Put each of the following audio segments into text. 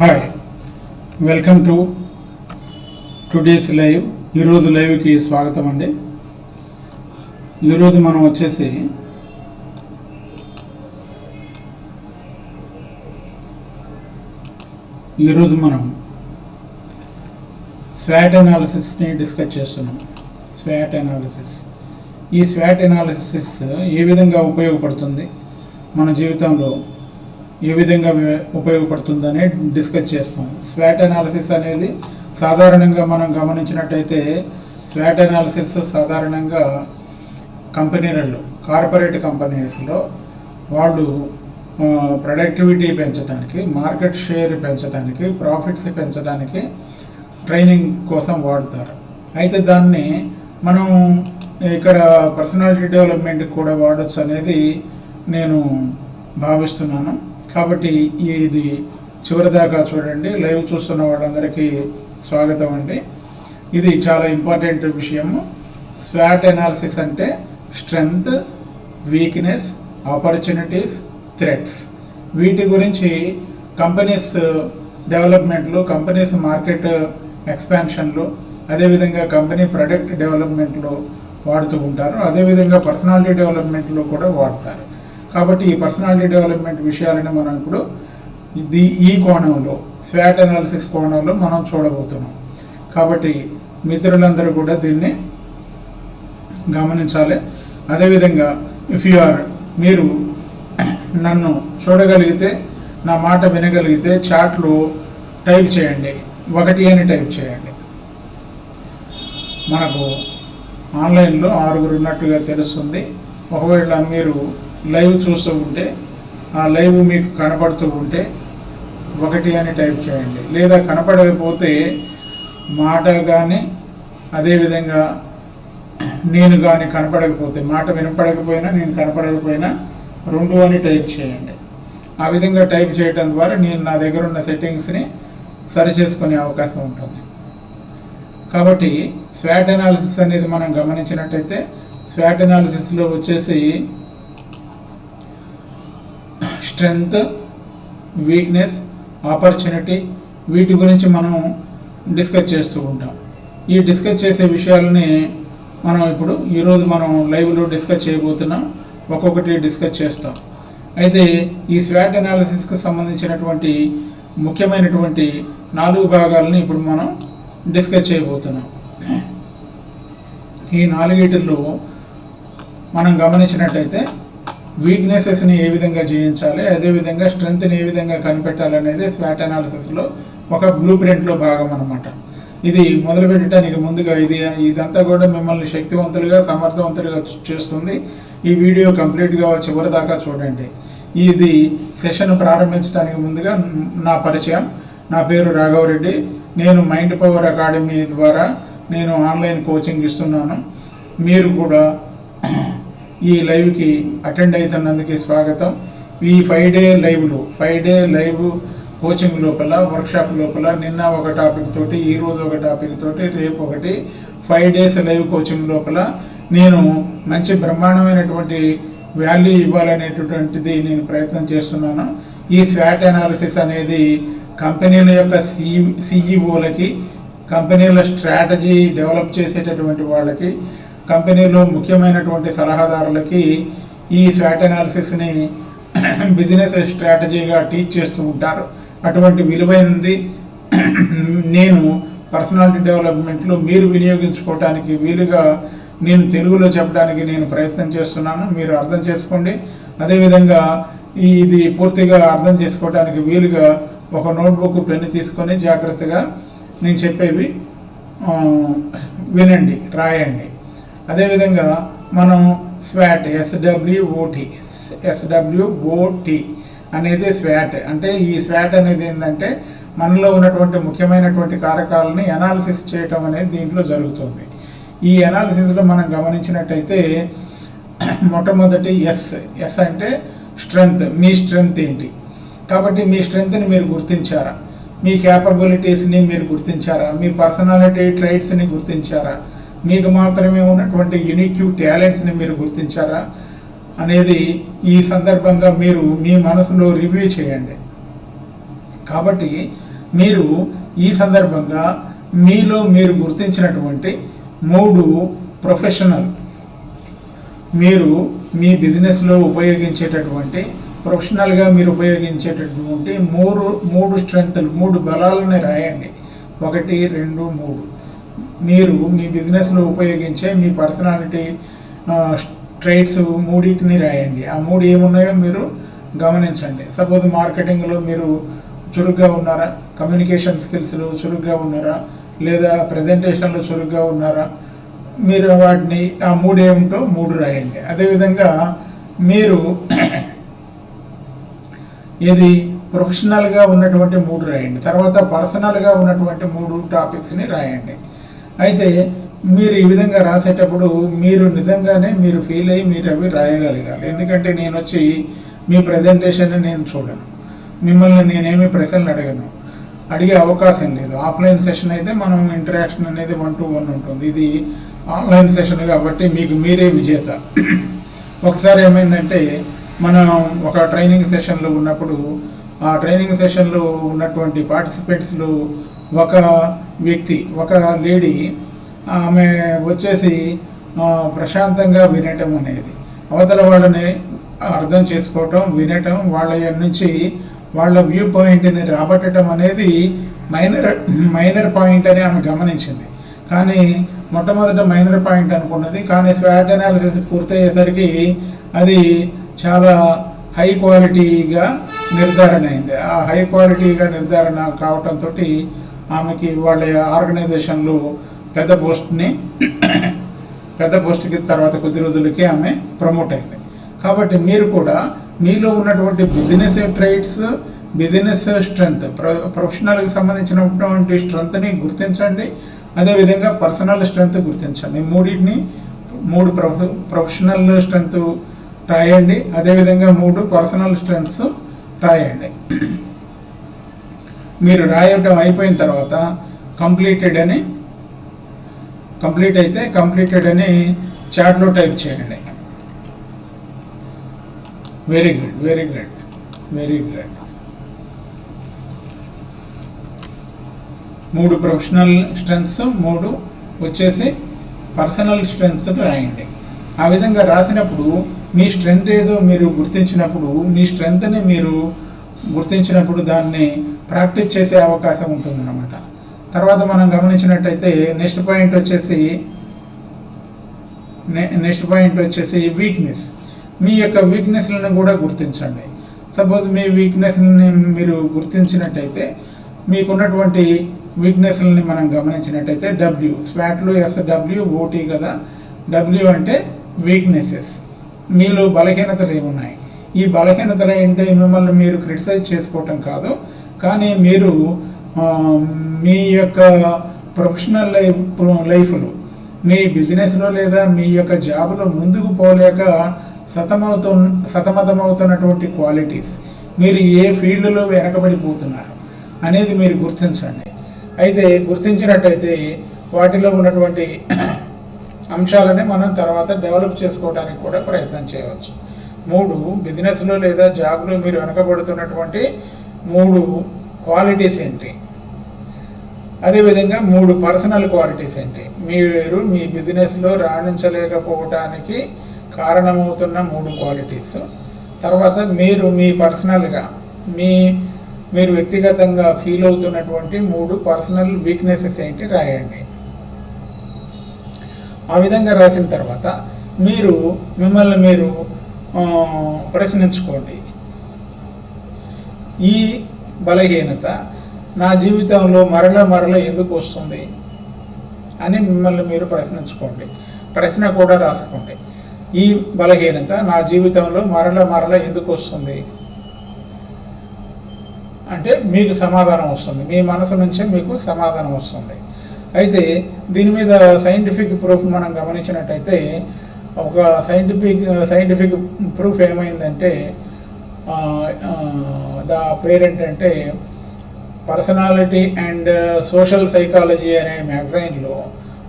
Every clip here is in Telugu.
Hi welcome to today's live ఈరోజు లైవ్కి స్వాగతం అండి. ఈరోజు మనం వచ్చేసి ఈరోజు మనం స్వాట్ అనాలిసిస్ని డిస్కస్ చేస్తున్నాం. స్వాట్ అనాలిసిస్ ఈ స్వాట్ అనాలిసిస్ ఏ విధంగా ఉపయోగపడుతుంది మన జీవితంలో? ఏ విధంగా ఉపయోగపడుతుందని డిస్కస్ చేస్తాం. స్వాట్ అనాలిసిస్ అనేది సాధారణంగా మనం గమనించినట్టయితే స్వాట్ అనాలిసిస్ సాధారణంగా కంపెనీలలో కార్పొరేట్ కంపెనీస్లో వాళ్ళు ప్రొడక్టివిటీ పెంచడానికి మార్కెట్ షేర్ పెంచడానికి ప్రాఫిట్స్ పెంచడానికి ట్రైనింగ్ కోసం వాడతారు. అయితే దాన్ని మనం ఇక్కడ పర్సనాలిటీ డెవలప్మెంట్ కూడా వాడచ్చు అనేది నేను భావిస్తున్నాను. కాబట్టి ఇది చివరిదాకా చూడండి. లైవ్ చూస్తున్న వాళ్ళందరికీ స్వాగతం అండి. ఇది చాలా ఇంపార్టెంట్ విషయము. స్వాట్ అనాలిసిస్ అంటే స్ట్రెంగ్త్ వీక్నెస్ ఆపర్చునిటీస్ థ్రెట్స్. వీటి గురించి కంపెనీస్ డెవలప్మెంట్లు కంపెనీస్ మార్కెట్ ఎక్స్పాన్షన్లు అదేవిధంగా కంపెనీ ప్రొడక్ట్ డెవలప్మెంట్లో వాడుతూ ఉంటారు. అదేవిధంగా పర్సనాలిటీ డెవలప్మెంట్లో కూడా వాడతారు. కాబట్టి ఈ పర్సనాలిటీ డెవలప్మెంట్ విషయాలను మనం ఇప్పుడు ఇది ఈ కోణంలో స్వాట్ అనాలిసిస్ కోణంలో మనం చూడబోతున్నాం. కాబట్టి మిత్రులందరూ కూడా దీన్ని గమనించాలి. అదేవిధంగా ఇఫ్ యు ఆర్ మీరు నన్ను చూడగలిగితే నా మాట వినగలిగితే చాట్లో టైప్ చేయండి. ఒకటి అని టైప్ చేయండి. మనకు ఆన్లైన్లో ఆరుగురు ఉన్నట్టుగా తెలుస్తుంది. ఒకవేళ మీరు లైవ్ చూస్తూ ఉంటే ఆ లైవ్ మీకు కనపడుతూ ఉంటే ఒకటి అని టైప్ చేయండి. లేదా కనపడకపోతే మాట కానీ అదేవిధంగా నేను కానీ కనపడకపోతే మాట వినపడకపోయినా నేను కనపడకపోయినా రెండు అని టైప్ చేయండి. ఆ విధంగా టైప్ చేయడం ద్వారా నేను నా దగ్గర ఉన్న సెట్టింగ్స్ని సరి చేసుకునే అవకాశం ఉంటుంది. కాబట్టి స్వాట్ అనాలిసిస్ అనేది మనం గమనించినట్టయితే స్వాట్ అనాలిసిస్లో వచ్చేసి స్ట్రెంగ్త్ వీక్నెస్ ఆపర్చునిటీ వీటి గురించి మనం డిస్కస్ చేస్తూ ఉంటాం. ఈ డిస్కస్ చేసే విషయాలని మనం ఇప్పుడు ఈరోజు మనం లైవ్లో డిస్కస్ చేయబోతున్నాం. ఒక్కొక్కటి డిస్కస్ చేస్తాం. అయితే ఈ స్వాట్ అనాలిసిస్కి సంబంధించినటువంటి ముఖ్యమైనటువంటి నాలుగు భాగాలని ఇప్పుడు మనం డిస్కస్ చేయబోతున్నాం. ఈ నాలుగిటిల్లో మనం గమనించినట్టయితే వీక్నెసెస్ని ఏ విధంగా జయించాలి అదేవిధంగా స్ట్రెంగ్త్ని ఏ విధంగా కనిపెట్టాలనేది స్వాట్ అనాలిసిస్లో ఒక బ్లూ ప్రింట్లో భాగం అనమాట ఇది మొదలుపెట్టడానికి ముందుగా ఇది ఇదంతా కూడా మిమ్మల్ని శక్తివంతులుగా సమర్థవంతులుగా చేస్తుంది. ఈ వీడియో కంప్లీట్గా చివరి దాకా చూడండి. ఇది సెషన్ ప్రారంభించడానికి ముందుగా నా పరిచయం. నా పేరు రాఘవరెడ్డి నేను మైండ్ పవర్ అకాడమీ ద్వారా నేను ఆన్లైన్ కోచింగ్ ఇస్తున్నాను. మీరు కూడా ఈ లైవ్కి అటెండ్ అవుతున్నందుకు స్వాగతం. ఈ ఫైవ్ డే లైవ్లో ఫైవ్ డే లైవ్ కోచింగ్ లోపల వర్క్షాప్ లోపల నిన్న ఒక టాపిక్ తోటి ఈ రోజు ఒక టాపిక్ తోటి రేపు ఒకటి ఫైవ్ డేస్ లైవ్ కోచింగ్ లోపల నేను మంచి బ్రహ్మాండమైనటువంటి వాల్యూ ఇవ్వాలనేటటువంటిది నేను ప్రయత్నం చేస్తున్నాను. ఈ స్వాట్ అనాలిసిస్ అనేది కంపెనీల యొక్క సి సిఈఓలకి కంపెనీల స్ట్రాటజీ డెవలప్ చేసేటటువంటి వాళ్ళకి కంపెనీలో ముఖ్యమైనటువంటి సలహాదారులకి ఈ స్వాట్ అనాలిసిస్ని బిజినెస్ స్ట్రాటజీగా టీచ్ చేస్తూ ఉంటారు. అటువంటి విలువైనది నేను పర్సనాలిటీ డెవలప్మెంట్లో మీరు వినియోగించుకోవటానికి వీలుగా నేను తెలుగులో చెప్పడానికి నేను ప్రయత్నం చేస్తున్నాను. మీరు అర్థం చేసుకోండి. అదేవిధంగా ఈ- ఇది పూర్తిగా అర్థం చేసుకోవడానికి వీలుగా ఒక నోట్బుక్ పెన్ను తీసుకొని జాగ్రత్తగా నేను చెప్పేవి వినండి రాయండి. అదేవిధంగా మనం స్వాట్ ఎస్డబ్ల్యూఓటి ఎస్డబ్ల్యూఓటి అనేది స్వాట్. అంటే ఈ స్వాట్ అనేది ఏంటంటే మనలో ఉన్నటువంటి ముఖ్యమైనటువంటి కారకాలని అనాలిసిస్ చేయటం అనేది దీంట్లో జరుగుతుంది. ఈ అనాలిసిస్లో మనం గమనించినట్టయితే మొట్టమొదటి ఎస్ ఎస్ అంటే స్ట్రెంగ్త్ మీ స్ట్రెంగ్త్ ఏంటి? కాబట్టి మీ స్ట్రెంగ్త్ని మీరు గుర్తించారా? మీ క్యాపబిలిటీస్ని మీరు గుర్తించారా? మీ పర్సనాలిటీ ట్రైట్స్ని గుర్తించారా? మీకు మాత్రమే ఉన్నటువంటి యూనిక్ టాలెంట్స్ని మీరు గుర్తించారా? అనేది ఈ సందర్భంగా మీరు మీ మనసులో రివ్యూ చేయండి. కాబట్టి మీరు ఈ సందర్భంగా మీలో మీరు గుర్తించినటువంటి మూడు ప్రొఫెషనల్ మీరు మీ బిజినెస్లో ఉపయోగించేటటువంటి ప్రొఫెషనల్గా మీరు ఉపయోగించేటటువంటి మూడు మూడు స్ట్రెంగ్త్లు మూడు బలాలని రాయండి. ఒకటి రెండు మూడు. మీరు మీ బిజినెస్లో ఉపయోగించే మీ పర్సనాలిటీ ట్రైట్స్ మూడింటిని రాయండి. ఆ మూడు ఏమున్నాయో మీరు గమనించండి. సపోజ్ మార్కెటింగ్లో మీరు చురుగ్గా ఉన్నారా? కమ్యూనికేషన్ స్కిల్స్లో చురుగ్గా ఉన్నారా? లేదా ప్రజెంటేషన్లో చురుగ్గా ఉన్నారా? మీరు వాటిని ఆ మూడు ఏమిటో మూడు రాయండి. అదేవిధంగా మీరు ఇది ప్రొఫెషనల్గా ఉన్నటువంటి మూడు రాయండి. తర్వాత పర్సనల్గా ఉన్నటువంటి మూడు టాపిక్స్ని రాయండి. అయితే మీరు ఈ విధంగా రాసేటప్పుడు మీరు నిజంగానే మీరు ఫీల్ అయ్యి మీరు అవి రాయగలగాలి. ఎందుకంటే నేను వచ్చి మీ ప్రజెంటేషన్ నేను చూడను. మిమ్మల్ని నేనేమి ప్రశ్నలు అడగను. అడిగే అవకాశం లేదు. ఆఫ్లైన్ సెషన్ అయితే మనం ఇంటరాక్షన్ అనేది వన్ టు వన్ ఉంటుంది. ఇది ఆన్లైన్ సెషన్ కాబట్టి మీకు మీరే విజేత. ఒకసారి ఏమైందంటే మనం ఒక ట్రైనింగ్ సెషన్లో ఉన్నప్పుడు ఆ ట్రైనింగ్ సెషన్లో ఉన్నటువంటి పార్టిసిపెంట్స్లో ఒక వ్యక్తి ఒక లేడీ ఆమె వచ్చేసి ప్రశాంతంగా వినటం అనేది అవతల వాళ్ళని అర్థం చేసుకోవటం వినటం వాళ్ళ నుంచి వాళ్ళ వ్యూ పాయింట్ని రాబట్టడం అనేది మైనర్ మైనర్ పాయింట్ అని ఆమె గమనించింది. కానీ మొట్టమొదట మైనర్ పాయింట్ అనుకున్నది. కానీ స్వాట్ అనాలిసిస్ పూర్తయ్యేసరికి అది చాలా హై క్వాలిటీగా నిర్ధారణ అయింది. ఆ హై క్వాలిటీగా నిర్ధారణ కావటంతో ఆమెకి వాళ్ళ ఆర్గనైజేషన్లో పెద్ద పోస్ట్ని పెద్ద పోస్ట్కి తర్వాత కొద్ది రోజులకి ఆమె ప్రమోట్ అయింది. కాబట్టి మీరు కూడా మీలో ఉన్నటువంటి బిజినెస్ ట్రైట్స్ బిజినెస్ స్ట్రెంగ్త్ ప్రొఫెషనల్కి సంబంధించినటువంటి స్ట్రెంగ్త్ని గుర్తించండి. అదేవిధంగా పర్సనల్ స్ట్రెంగ్త్ గుర్తించండి. మూడింటిని మూడు ప్రొఫెషనల్ స్ట్రెంగ్త్ రాయండి. అదేవిధంగా మూడు పర్సనల్ స్ట్రెంగ్త్స్ రాయండి. మీరు రాయటం అయిపోయిన తర్వాత కంప్లీటెడ్ అని కంప్లీట్ అయితే కంప్లీటెడ్ అని చాట్లో టైప్ చేయండి. Very good very good very good మూడు ప్రొఫెషనల్ స్ట్రెంగ్స్ మూడు వచ్చేసి పర్సనల్ స్ట్రెంగ్స్ రాయండి. ఆ విధంగా రాసినప్పుడు మీ స్ట్రెంగ్త్ ఏదో మీరు గుర్తించినప్పుడు మీ స్ట్రెంగ్త్ని మీరు గుర్తించినప్పుడు దాన్ని ప్రాక్టీస్ చేసే అవకాశం ఉంటుందన్నమాట. తర్వాత మనం గమనించినట్టయితే నెక్స్ట్ పాయింట్ వచ్చేసి నెక్స్ట్ పాయింట్ వచ్చేసి వీక్నెస్ మీ యొక్క వీక్నెస్లను కూడా గుర్తించండి. సపోజ్ మీ వీక్నెస్ని మీరు గుర్తించినట్టయితే మీకున్నటువంటి వీక్నెస్లని మనం గమనించినట్టయితే డబ్ల్యూ స్వాట్లు ఎస్ డబ్ల్యూ ఓటీ కదా. డబ్ల్యూ అంటే వీక్నెసెస్ మీలో బలహీనతలు ఏమున్నాయి? ఈ బలహీనతలు ఏంటంటే మిమ్మల్ని మీరు క్రిటిసైజ్ చేసుకోవటం కాదు. కానీ మీరు మీ యొక్క ప్రొఫెషనల్ లైఫ్ లైఫ్లో మీ బిజినెస్లో లేదా మీ యొక్క జాబ్లో ముందుకు పోలేక సతమవుతు సతమతమవుతున్నటువంటి క్వాలిటీస్ మీరు ఏ ఫీల్డ్లో వెనకబడిపోతున్నారు అనేది మీరు గుర్తించండి. అయితే గుర్తించినట్టయితే వాటిలో ఉన్నటువంటి అంశాలని మనం తర్వాత డెవలప్ చేసుకోవడానికి కూడా ప్రయత్నం చేయవచ్చు. మూడు బిజినెస్లో లేదా జాబ్లో మీరు వెనకబడుతున్నటువంటి మూడు క్వాలిటీస్ ఏంటి? అదేవిధంగా మూడు పర్సనల్ క్వాలిటీస్ ఏంటి? మీరు మీ బిజినెస్లో రాణించలేకపోవటానికి కారణమవుతున్న మూడు క్వాలిటీస్ తర్వాత మీరు మీ పర్సనల్గా మీ మీరు వ్యక్తిగతంగా ఫీల్ అవుతున్నటువంటి మూడు పర్సనల్ వీక్నెసెస్ ఏంటి రాయండి. ఆ విధంగా రాసిన తర్వాత మీరు మిమ్మల్ని మీరు ప్రశ్నించుకోండి. ఈ బలహీనత నా జీవితంలో మరల మరల ఎందుకు వస్తుంది అని మిమ్మల్ని మీరు ప్రశ్నించుకోండి. ప్రశ్న కూడా రాసుకోండి. ఈ బలహీనత నా జీవితంలో మరల మరల ఎందుకు వస్తుంది? అంటే మీకు సమాధానం వస్తుంది. మీ మనసు నుంచే మీకు సమాధానం వస్తుంది. అయితే దీని మీద సైంటిఫిక్ ప్రూఫ్ మనం గమనించినట్టయితే ఒక సైంటిఫిక్ సైంటిఫిక్ ప్రూఫ్ ఏమైందంటే ద పేరేంటంటే పర్సనాలిటీ అండ్ సోషల్ సైకాలజీ అనే మ్యాగజైన్లో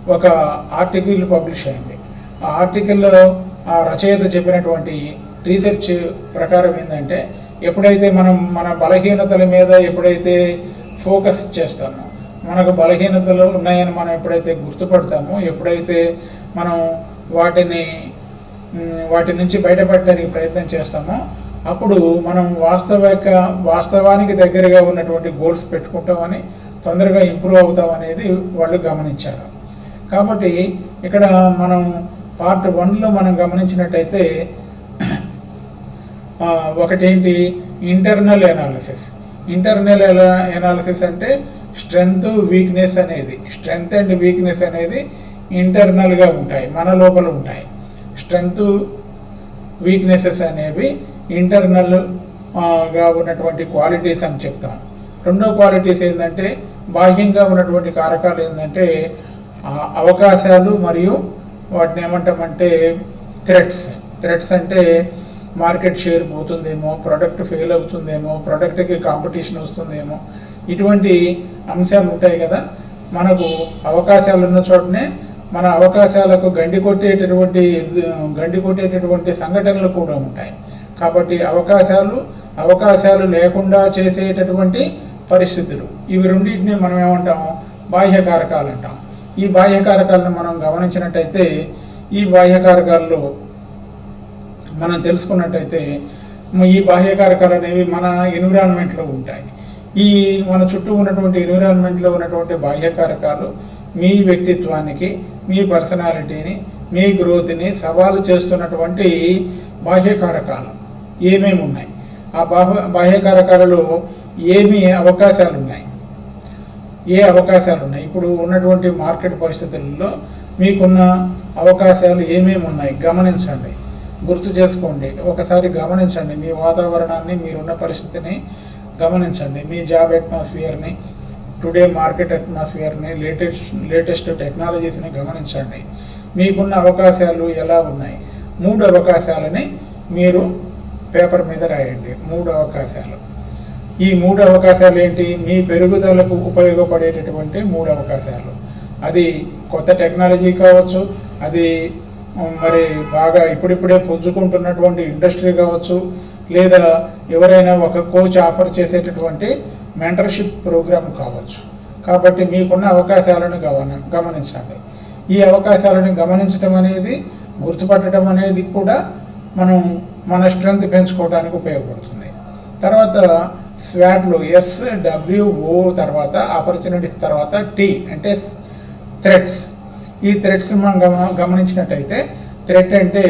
ఒక ఆర్టికల్ పబ్లిష్ అయింది. ఆ ఆర్టికల్లో ఆ రచయిత చెప్పినటువంటి రీసెర్చ్ ప్రకారం ఏంటంటే ఎప్పుడైతే మనం మన బలహీనతల మీద ఎప్పుడైతే ఫోకస్ చేస్తామో మనకు బలహీనతలు ఉన్నాయని మనం ఎప్పుడైతే గుర్తుపడతామో ఎప్పుడైతే మనం వాటిని వాటి నుంచి బయటపడడానికి ప్రయత్నం చేస్తామో అప్పుడు మనం వాస్తవిక వాస్తవానికి దగ్గరగా ఉన్నటువంటి గోల్స్ పెట్టుకుంటామని తొందరగా ఇంప్రూవ్ అవుతాం అనేది వాళ్ళు గమనించారు. కాబట్టి ఇక్కడ మనం పార్ట్ వన్లో మనం గమనించినట్టయితే ఒకటేంటి? ఇంటర్నల్ ఎనాలిసిస్ ఇంటర్నల్ ఎనాలిసిస్ అంటే స్ట్రెంగ్త్ వీక్నెస్ అనేది. స్ట్రెంగ్త్ అండ్ వీక్నెస్ అనేది ఇంటర్నల్గా ఉంటాయి మన లోపల ఉంటాయి. స్ట్రెంగ్త్ వీక్నెసెస్ అనేవి ఇంటర్నల్గా ఉన్నటువంటి క్వాలిటీస్ అని చెప్తాను. రెండో క్వాలిటీస్ ఏంటంటే బాహ్యంగా ఉన్నటువంటి కారకాలు ఏంటంటే అవకాశాలు మరియు వాటిని ఏమంటామంటే థ్రెట్స్ థ్రెట్స్ అంటే మార్కెట్ షేర్ పోతుందేమో ప్రోడక్ట్ ఫెయిల్ అవుతుందేమో ప్రోడక్ట్కి కాంపిటీషన్ వస్తుందేమో ఇటువంటి అంశాలు ఉంటాయి కదా. మనకు అవకాశాలు ఉన్న చోటనే మన అవకాశాలకు గండి కొట్టేటటువంటి గండి కొట్టేటటువంటి సంఘటనలు కూడా ఉంటాయి. కాబట్టి అవకాశాలు అవకాశాలు లేకుండా చేసేటటువంటి పరిస్థితులు. ఇవి రెండింటిని మనం ఏమంటాం బాహ్య కారకాలు అంటాం. ఈ బాహ్య కారకాలను మనం గమనించినట్టయితే ఈ బాహ్య కారకాల్లో మనం తెలుసుకున్నట్టయితే ఈ బాహ్య కారకాలు అనేవి మన ఎన్విరాన్మెంట్లో ఉంటాయి. ఈ మన చుట్టూ ఉన్నటువంటి ఎన్విరాన్మెంట్లో ఉన్నటువంటి బాహ్య కారకాలు మీ వ్యక్తిత్వానికి మీ పర్సనాలిటీని మీ గ్రోత్ని సవాలు చేస్తున్నటువంటి బాహ్య కారకాలు. ఏమేమి ఉన్నాయి? ఆ బాహ్య బాహ్య కారకాలలో ఏమి అవకాశాలు ఉన్నాయి ఏ అవకాశాలు ఉన్నాయి ఇప్పుడు ఉన్నటువంటి మార్కెట్ పరిస్థితుల్లో మీకున్న అవకాశాలు ఏమేమి ఉన్నాయి? గమనించండి. గుర్తు చేసుకోండి. ఒకసారి గమనించండి. మీ వాతావరణాన్ని మీరున్న పరిస్థితిని గమనించండి. మీ జాబ్ అట్మాస్ఫియర్ని టుడే మార్కెట్ అట్మాస్ఫియర్ని లేటెస్ట్ లేటెస్ట్ టెక్నాలజీస్ని గమనించండి. మీకున్న అవకాశాలు ఎలా ఉన్నాయి? మూడు అవకాశాలని మీరు పేపర్ మీద రాయండి. మూడు అవకాశాలు. ఈ మూడు అవకాశాలు ఏంటి? మీ పెరుగుదలకు ఉపయోగపడేటటువంటి మూడు అవకాశాలు. అది కొత్త టెక్నాలజీ కావచ్చు అది మరి బాగా ఇప్పుడిప్పుడే పుంజుకుంటున్నటువంటి ఇండస్ట్రీ కావచ్చు లేదా ఎవరైనా ఒక కోచ్ ఆఫర్ చేసేటటువంటి మెంటర్షిప్ ప్రోగ్రామ్ కావచ్చు. కాబట్టి మీకున్న అవకాశాలను గమన గమనించండి. ఈ అవకాశాలను గమనించడం అనేది గుర్తుపట్టడం అనేది కూడా మనం మన స్ట్రెంగ్త్ పెంచుకోవడానికి ఉపయోగపడుతుంది. తర్వాత స్వాట్లు ఎస్ డబ్ల్యూఓ తర్వాత ఆపర్చునిటీస్ తర్వాత టీ అంటే థ్రెడ్స్ ఈ థ్రెడ్స్ మనం గమ గమనించినట్టయితే థ్రెడ్ అంటే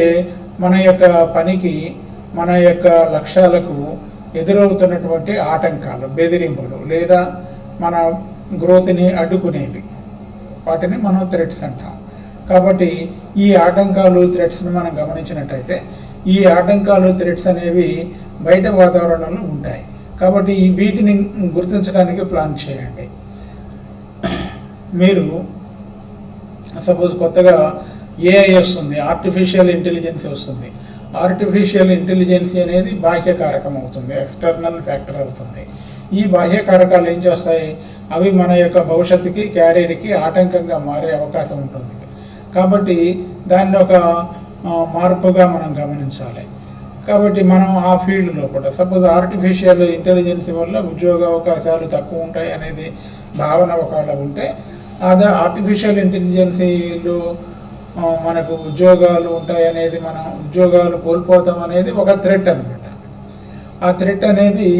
మన యొక్క పనికి మన యొక్క లక్ష్యాలకు ఎదురవుతున్నటువంటి ఆటంకాలు బెదిరింపులు లేదా మన గ్రోత్ని అడ్డుకునేవి. వాటిని మనం థ్రెడ్స్ అంటాం. కాబట్టి ఈ ఆటంకాలు థ్రెడ్స్ని మనం గమనించినట్టయితే ఈ ఆటంకాలు థ్రెడ్స్ అనేవి బయట వాతావరణంలో ఉంటాయి. కాబట్టి ఈ వీటిని గుర్తించడానికి ప్లాన్ చేయండి. మీరు సపోజ్ కొత్తగా ఏఐ వస్తుంది ఆర్టిఫిషియల్ ఇంటెలిజెన్స్ వస్తుంది. ఆర్టిఫిషియల్ ఇంటెలిజెన్సీ అనేది బాహ్య కారకం అవుతుంది ఎక్స్టర్నల్ ఫ్యాక్టర్ అవుతుంది. ఈ బాహ్య కారకాలు ఏం చేస్తాయి? అవి మన యొక్క భవిష్యత్తుకి క్యారియర్కి ఆటంకంగా మారే అవకాశం ఉంటుంది. కాబట్టి దాన్ని ఒక మార్పుగా మనం గమనించాలి. కాబట్టి మనం ఆ ఫీల్డ్ లోపల సపోజ్ ఆర్టిఫిషియల్ ఇంటెలిజెన్స్ వల్ల ఉద్యోగ అవకాశాలు తక్కువ ఉంటాయి అనేది భావన ఒకవేళ ఉంటే అదే ఆర్టిఫిషియల్ ఇంటెలిజెన్సీలో మనకు ఉద్యోగాలు ఉంటాయి అనేది మనం ఉద్యోగాలు కోల్పోతాం అనేది ఒక థ్రెట్ అనమాట ఆ థ్రెట్ అనేది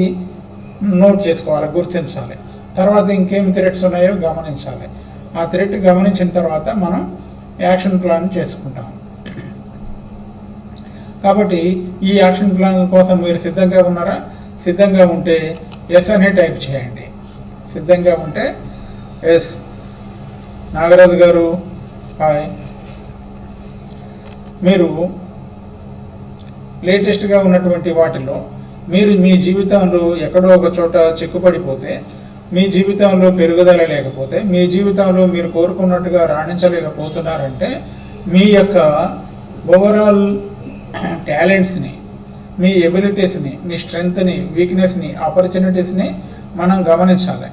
నోట్ చేసుకోవాలి గుర్తించాలి. తర్వాత ఇంకేం థ్రెట్స్ ఉన్నాయో గమనించాలి. ఆ థ్రెట్ గమనించిన తర్వాత మనం యాక్షన్ ప్లాన్ చేసుకుంటాం కాబట్టి ఈ యాక్షన్ ప్లాన్ కోసం మీరు సిద్ధంగా ఉన్నారా? సిద్ధంగా ఉంటే ఎస్ అనే టైప్ చేయండి. సిద్ధంగా ఉంటే ఎస్. నాగరాజు గారు హాయ్. మీరు లేటెస్ట్గా ఉన్నటువంటి వాటిలో మీరు మీ జీవితంలో ఎక్కడో ఒక చోట చిక్కుపడిపోతే మీ జీవితంలో పెరుగుదల లేకపోతే మీ జీవితంలో మీరు కోరుకున్నట్టుగా రాణించలేకపోతున్నారంటే మీ యొక్క ఓవరాల్ టాలెంట్స్ని మీ ఎబిలిటీస్ని మీ స్ట్రెంగ్త్ని వీక్నెస్ని ఆపర్చునిటీస్ని మనం గమనించాలి.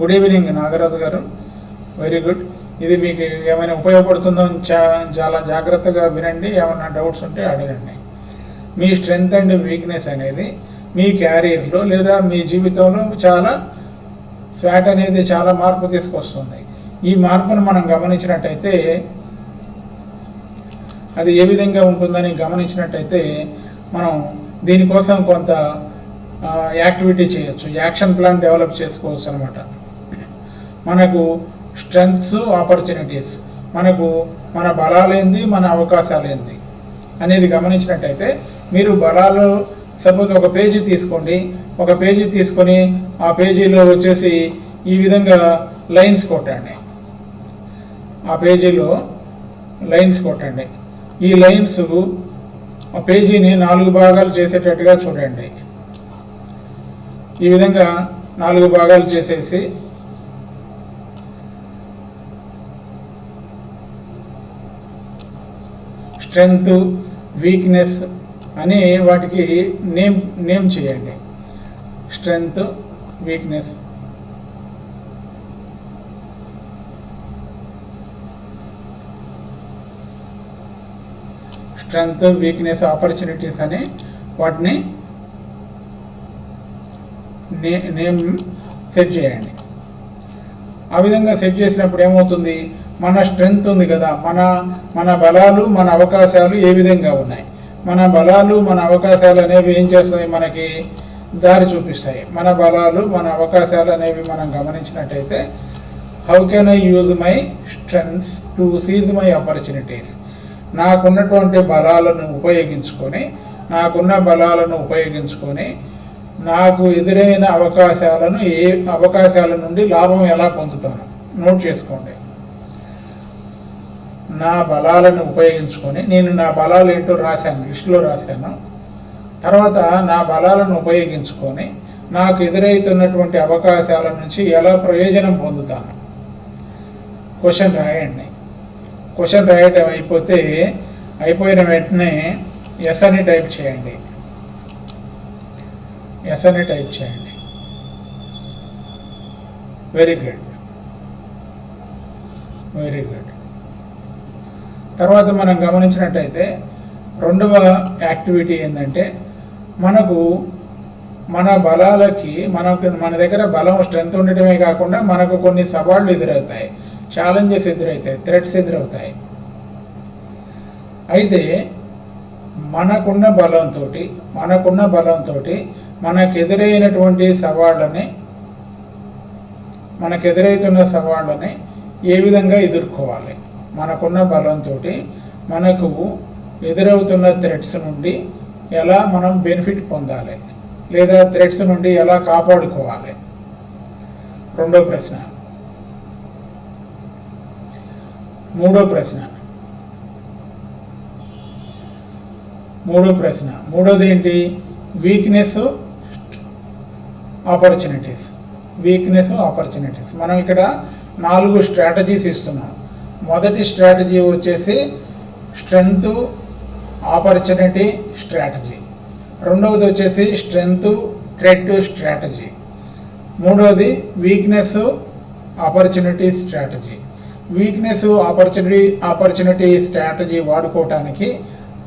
గుడ్ ఈవినింగ్ నాగరాజు గారు. వెరీ గుడ్ ఇది మీకు ఏమైనా ఉపయోగపడుతుందో చా- చాలా జాగ్రత్తగా వినండి. ఏమైనా డౌట్స్ ఉంటే అడగండి. మీ స్ట్రెంగ్త్ అండ్ వీక్నెస్ అనేది మీ క్యారియర్లో లేదా మీ జీవితంలో చాలా స్వాట్ అనేది చాలా మార్పు తీసుకొస్తుంది. ఈ మార్పును మనం గమనించినట్టయితే అది ఏ విధంగా ఉంటుందని గమనించినట్టయితే మనం దీనికోసం కొంత యాక్టివిటీ చేయొచ్చు. యాక్షన్ ప్లాన్ డెవలప్ చేసుకోవచ్చు అనమాట మనకు స్ట్రెంగ్స్ ఆపర్చునిటీస్. మనకు మన బలాలేంది మన అవకాశాలేంది అనేది గమనించినట్టయితే మీరు బలాలు సపోజ్ ఒక పేజీ తీసుకోండి. ఒక పేజీ తీసుకొని ఆ పేజీలో వచ్చేసి ఈ విధంగా లైన్స్ కొట్టండి. ఆ పేజీలో లైన్స్ కొట్టండి. ఈ లైన్స్ ఆ పేజీని నాలుగు భాగాలు చేసేటట్టుగా చూడండి. ఈ విధంగా నాలుగు భాగాలు చేసేసి స్ట్రెంగ్త్ వీక్నెస్ అని వాటికి నేమ్ నేమ్ చేయండి. Strength weakness. Strength weakness opportunities అని వాటిని నే నేమ్ సెట్ చేయండి. ఆ విధంగా సెట్ చేసినప్పుడు ఏమవుతుంది? మన స్ట్రెంగ్త్ ఉంది కదా మన మన బలాలు మన అవకాశాలు ఏ విధంగా ఉన్నాయి? మన బలాలు మన అవకాశాలు అనేవి ఏం చేస్తాయి మనకి? దారి చూపిస్తాయి. మన బలాలు మన అవకాశాలు అనేవి మనం గమనించినట్టయితే how can I use my strengths to seize my opportunities నాకున్నటువంటి బలాలను ఉపయోగించుకొని నాకున్న బలాలను ఉపయోగించుకొని నాకు ఎదురైన అవకాశాలను ఏ అవకాశాల నుండి లాభం ఎలా పొందుతాను? నోట్ చేసుకోండి. నా బలాలను ఉపయోగించుకొని నేను నా బలాలు ఏంటో రాశాను లిస్టులో రాశాను. తర్వాత నా బలాలను ఉపయోగించుకొని నాకు ఎదురవుతున్నటువంటి అవకాశాల నుంచి ఎలా ప్రయోజనం పొందుతాను? క్వశ్చన్ రాయండి. క్వశ్చన్ రాయటం అయిపోతే అయిపోయిన వెంటనే ఎస్ అని టైప్ చేయండి. ఎస్ అని టైప్ చేయండి. వెరీ గుడ్ వెరీ గుడ్ తర్వాత మనం గమనించినట్టయితే రెండవ యాక్టివిటీ ఏంటంటే మనకు మన బలాలకి మనకు మన దగ్గర బలం స్ట్రెంత్ ఉండటమే కాకుండా మనకు కొన్ని సవాళ్ళు ఎదురవుతాయి. ఛాలెంజెస్ ఎదురవుతాయి థ్రెడ్స్ ఎదురవుతాయి అయితే మనకున్న బలంతో మనకున్న బలంతో మనకు ఎదురైనటువంటి సవాళ్ళని మనకు ఎదురవుతున్న సవాళ్ళని ఏ విధంగా ఎదుర్కోవాలి? మనకున్న బలంతో మనకు ఎదురవుతున్న థ్రెడ్స్ నుండి ఎలా మనం బెనిఫిట్ పొందాలి? లేదా థ్రెడ్స్ నుండి ఎలా కాపాడుకోవాలి? రెండో ప్రశ్న. మూడో ప్రశ్న. మూడో ప్రశ్న. మూడోది ఏంటి? వీక్నెస్ ఆపర్చునిటీస్ వీక్నెస్ ఆపర్చునిటీస్ మనం ఇక్కడ నాలుగు స్ట్రాటజీస్ ఇస్తున్నాం. మొదటి స్ట్రాటజీ వచ్చేసి స్ట్రెంగ్త్ ఆపర్చునిటీ స్ట్రాటజీ రెండవది వచ్చేసి స్ట్రెంగ్త్ థ్రెడ్ స్ట్రాటజీ మూడవది weakness opportunity strategy weakness opportunity opportunity strategy వాడుకోవటానికి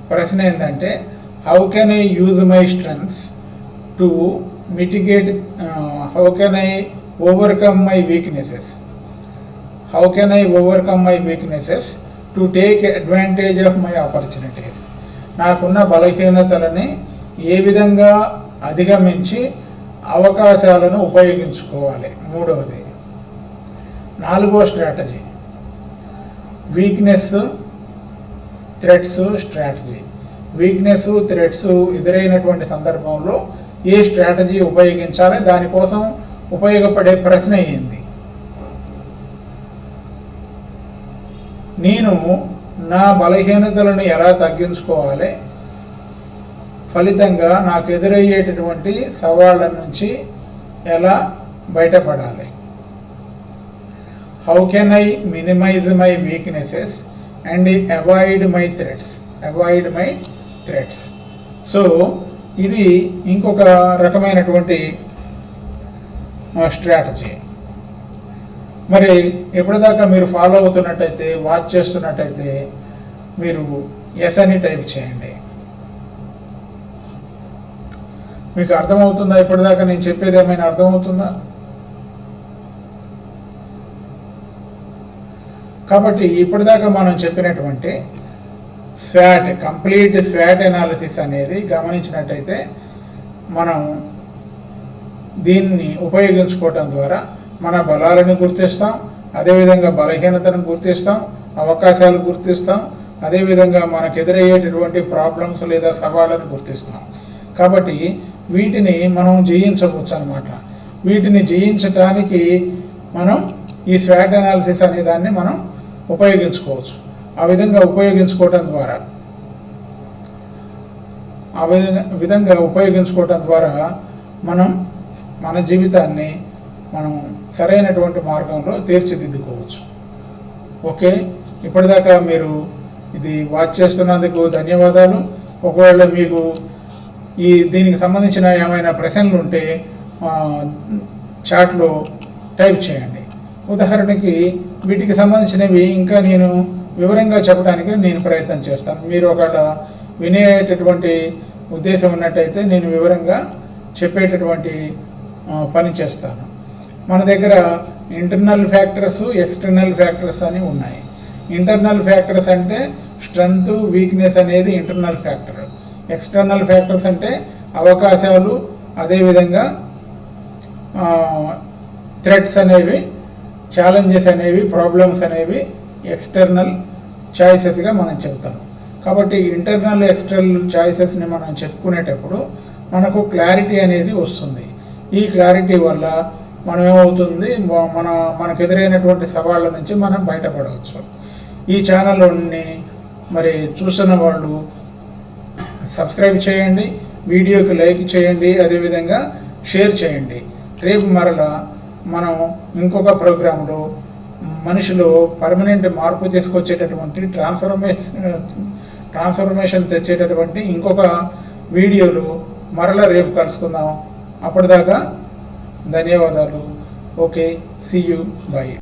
ప్రశ్న ఏంటంటే how can I use my strengths to mitigate how can I overcome my weaknesses how can I overcome my weaknesses to take advantage of my opportunities నాకున్న బలహీనతలని ఏ విధంగా అధిగమించి అవకాశాలను ఉపయోగించుకోవాలి? మూడవది. నాలుగో strategy weakness threats strategy weakness threats ఎదురైనటువంటి సందర్భంలో ఏ స్ట్రాటజీ ఉపయోగించాలి? దానికోసం ఉపయోగపడే ప్రశ్న ఏంది? నేను నా బలహీనతలను ఎలా తగ్గించుకోవాలి? ఫలితంగా నాకు ఎదురయ్యేటటువంటి సవాళ్ళ నుంచి ఎలా బయటపడాలి? How can I minimize my weaknesses and avoid my threats avoid my threats so ఇది ఇంకొక రకమైనటువంటి స్ట్రాటజీ మరి ఎప్పటిదాకా మీరు ఫాలో అవుతున్నట్టయితే వాచ్ చేస్తున్నట్టయితే మీరు ఎస్ అని టైప్ చేయండి. మీకు అర్థమవుతుందా? ఇప్పటిదాకా నేను చెప్పేది ఏమైనా అర్థమవుతుందా? కాబట్టి ఇప్పటిదాకా మనం చెప్పినటువంటి స్వాట్ కంప్లీట్ స్వాట్ అనాలిసిస్ అనేది గమనించినట్టయితే మనం దీన్ని ఉపయోగించుకోవటం ద్వారా మన బలాలను గుర్తిస్తాం అదేవిధంగా బలహీనతను గుర్తిస్తాం అవకాశాలు గుర్తిస్తాం అదేవిధంగా మనకు ఎదురయ్యేటటువంటి ప్రాబ్లమ్స్ లేదా సవాళ్ళను గుర్తిస్తాం. కాబట్టి వీటిని మనం జయించవచ్చు అనమాట వీటిని జయించటానికి మనం ఈ స్వాట్ అనాలిసిస్ అనే దాన్ని మనం ఉపయోగించుకోవచ్చు. ఆ విధంగా ఉపయోగించుకోవటం ద్వారా. ఆ విధంగా విధంగా ఉపయోగించుకోవటం ద్వారా మనం మన జీవితాన్ని మనం సరైనటువంటి మార్గంలో తీర్చిదిద్దుకోవచ్చు. ఓకే? ఇప్పటిదాకా మీరు ఇది వాచ్ చేస్తున్నందుకు ధన్యవాదాలు. ఒకవేళ మీకు ఈ దీనికి సంబంధించిన ఏమైనా ప్రశ్నలు ఉంటే చాట్లో టైప్ చేయండి. ఉదాహరణకి వీటికి సంబంధించినవి ఇంకా నేను వివరంగా చెప్పడానికి నేను ప్రయత్నం చేస్తాను. మీరు ఒకట వినేటటువంటి ఉద్దేశం ఉన్నట్టయితే నేను వివరంగా చెప్పేటటువంటి పని చేస్తాను. మన దగ్గర ఇంటర్నల్ ఫ్యాక్టర్స్ ఎక్స్టర్నల్ ఫ్యాక్టర్స్ అని ఉన్నాయి. ఇంటర్నల్ ఫ్యాక్టర్స్ అంటే స్ట్రెంగ్త్ వీక్నెస్ అనేది ఇంటర్నల్ ఫ్యాక్టర్. ఎక్స్టర్నల్ ఫ్యాక్టర్స్ అంటే అవకాశాలు అదేవిధంగా థ్రెట్స్ అనేవి ఛాలెంజెస్ అనేవి ప్రాబ్లమ్స్ అనేవి ఎక్స్టర్నల్ చాయిసెస్గా మనం చెప్తాం కాబట్టి ఇంటర్నల్ ఎక్స్టర్నల్ చాయిసెస్ని మనం చెప్పుకునేటప్పుడు మనకు క్లారిటీ అనేది వస్తుంది. ఈ క్లారిటీ వల్ల మనం ఏమవుతుంది? మన మనకు ఎదురైనటువంటి సవాళ్ళ నుంచి మనం బయటపడవచ్చు. ఈ ఛానల్ని మరి చూస్తున్న వాళ్ళు సబ్స్క్రైబ్ చేయండి వీడియోకి లైక్ చేయండి అదేవిధంగా షేర్ చేయండి. రేపు మరలా మనం ఇంకొక ప్రోగ్రాంలో మనిషిలో పర్మనెంట్ మార్పు తీసుకొచ్చేటటువంటి ట్రాన్స్ఫర్మేషన్ ట్రాన్స్ఫర్మేషన్ తెచ్చేటటువంటి ఇంకొక వీడియోలో మరలా రేపు కలుసుకుందాం. అప్పటిదాకా ధన్యవాదాలు. Okay see you by